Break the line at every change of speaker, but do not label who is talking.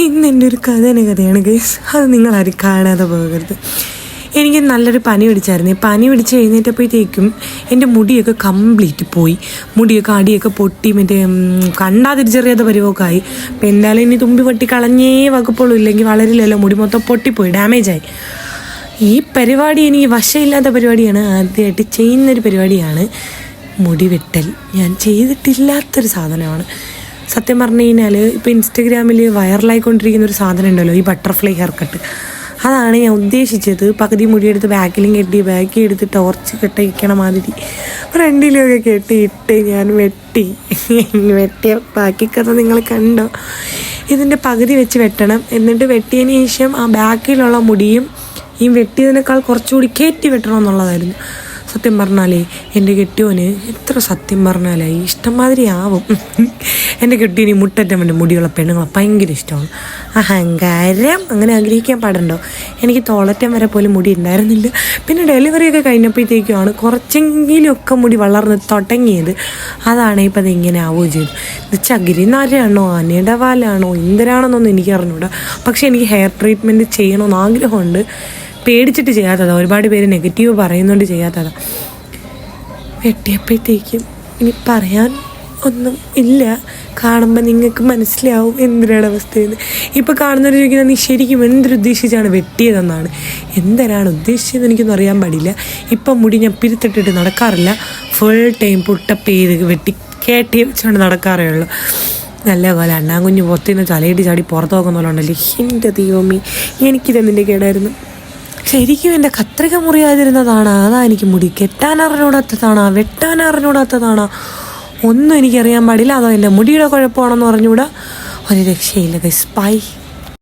ഇന്ന് എന്റെ ഒരു കഥന കഥയാണ് ഗൈസ് അത് നിങ്ങളാരും കാണാതെ പോകരുത്. എനിക്ക് നല്ലൊരു പനി പിടിച്ചായിരുന്നു. പനി പിടിച്ച് എഴുന്നേറ്റപ്പോഴത്തേക്കും എന്റെ മുടിയൊക്കെ കംപ്ലീറ്റ് പോയി. മുടിയൊക്കെ അടിയൊക്കെ പൊട്ടി മറ്റേ കണ്ടാ തിരിച്ചറിയാത്ത പരിവൊക്കെ ആയി. അപ്പം എന്തായാലും ഇനി തുമ്പി പൊട്ടി കളഞ്ഞേ വകുപ്പുള്ളൂ. ഇല്ലെങ്കിൽ വളരില്ലല്ലോ. മുടി മൊത്തം പൊട്ടിപ്പോയി ഡാമേജായി ഈ പരിപാടി എനിക്ക് വശമില്ലാത്ത പരിപാടിയാണ്. ആദ്യമായിട്ട് ചെയ്യുന്നൊരു പരിപാടിയാണ് മുടി വെട്ടൽ. ഞാൻ ചെയ്തിട്ടില്ലാത്തൊരു സാധനമാണ്. സത്യം പറഞ്ഞു കഴിഞ്ഞാൽ ഇപ്പോൾ ഇൻസ്റ്റഗ്രാമിൽ വൈറലായിക്കൊണ്ടിരിക്കുന്ന ഒരു സാധനം ഉണ്ടല്ലോ ഈ ബട്ടർഫ്ലൈ ഹെയർ കട്ട് അതാണ് ഞാൻ ഉദ്ദേശിച്ചത്. പകുതി മുടിയെടുത്ത് ബാക്കിലും കെട്ടി ബാക്കി എടുത്ത് ടോർച്ച് കെട്ടിക്കണ മാതിരി. ഫ്രണ്ടിലൊക്കെ കെട്ടിയിട്ട് ഞാൻ വെട്ടി. വെട്ടിയ ബാക്കി കഥ നിങ്ങൾ കണ്ടോ? ഇതിന്റെ പകുതി വെച്ച് വെട്ടണം. എന്നിട്ട് വെട്ടിയതിന് ശേഷം ആ ബാക്കിലുള്ള മുടിയും ഈ വെട്ടിയതിനേക്കാൾ കുറച്ചുകൂടി കയറ്റി വെട്ടണം എന്നുള്ളതായിരുന്നു. സത്യം പറഞ്ഞാലേ എന്റെ കെട്ടിയോന് എത്ര സത്യം പറഞ്ഞാലേ ഇഷ്ടംമാതിരി ആവും. എന്റെ കെട്ടിയോന് ഈ മുട്ടറ്റമ്മന്റെ മുടിയുള്ള പെണ്ണുങ്ങളെ ഭയങ്കര ഇഷ്ടമാണ്. അഹങ്കാരം അങ്ങനെ ആഗ്രഹിക്കാൻ പാടുണ്ടോ? എനിക്ക് തോളറ്റം വരെ പോലും മുടി ഉണ്ടായിരുന്നില്ല. പിന്നെ ഡെലിവറി ഒക്കെ കഴിഞ്ഞപ്പോഴത്തേക്കുമാണ് കുറച്ചെങ്കിലുമൊക്കെ മുടി വളർന്ന് തുടങ്ങിയത്. അതാണ് ഇപ്പം അതിങ്ങനെ ആവുകയും ചെയ്തു ഇത് ചകിരിനാരാണോ ആനയുടെ വാലാണോ എന്തിനാണെന്നൊന്നും എനിക്ക് അറിഞ്ഞൂടാ പക്ഷേ എനിക്ക് ഹെയർ ട്രീറ്റ്മെന്റ് ചെയ്യണമെന്ന് ആഗ്രഹമുണ്ട്. പേടിച്ചിട്ട് ചെയ്യാത്തതാണ് ഒരുപാട് പേര് നെഗറ്റീവ് പറയുന്നുകൊണ്ട് ചെയ്യാത്തതാണ് വെട്ടിയപ്പോഴത്തേക്കും ഇനി പറയാൻ ഒന്നും ഇല്ല. കാണുമ്പോൾ നിങ്ങൾക്ക് മനസ്സിലാവും എന്തിനാണ് അവസ്ഥയെന്ന്. ഇപ്പോൾ കാണുന്നവർ ചോദിക്കുന്നത് നീ ശരിക്കും എന്തൊരുദ്ദേശിച്ചാണ് വെട്ടിയതെന്നാണ്? എന്തിനാണ് ഉദ്ദേശിച്ചതെന്ന് എനിക്കൊന്നും അറിയാൻ പാടില്ല. ഇപ്പം മുടി ഞാൻ പിരുത്തിട്ടിട്ട് നടക്കാറില്ല. ഫുൾ ടൈം പുട്ടപ്പ് ചെയ്ത് വെട്ടി കേട്ടി വെച്ചുകൊണ്ട് നടക്കാറേ ഉള്ളൂ. നല്ല പോലെ അണ്ണാകുഞ്ഞ് പുറത്തുനിന്ന് തലയിട്ട് ചാടി പുറത്തു നോക്കുന്ന പോലെ ഉണ്ടല്ലേ? എന്റെ ദൈവമേ എനിക്കിതെന്തിന്റെ കേടായിരുന്നു? ശരിക്കും എന്റെ കത്രിക മുറിയാതിരുന്നതാണ്. അതാ എനിക്ക് മുടി. വെട്ടാൻ അറിഞ്ഞൂടാത്തതാണോ ഒന്നും എനിക്കറിയാൻ പാടില്ല. അതോ എന്റെ മുടിയുടെ കുഴപ്പമാണെന്ന് പറഞ്ഞുകൂടാ. ഒരു രക്ഷയില്ല ഗൈസ് ബൈ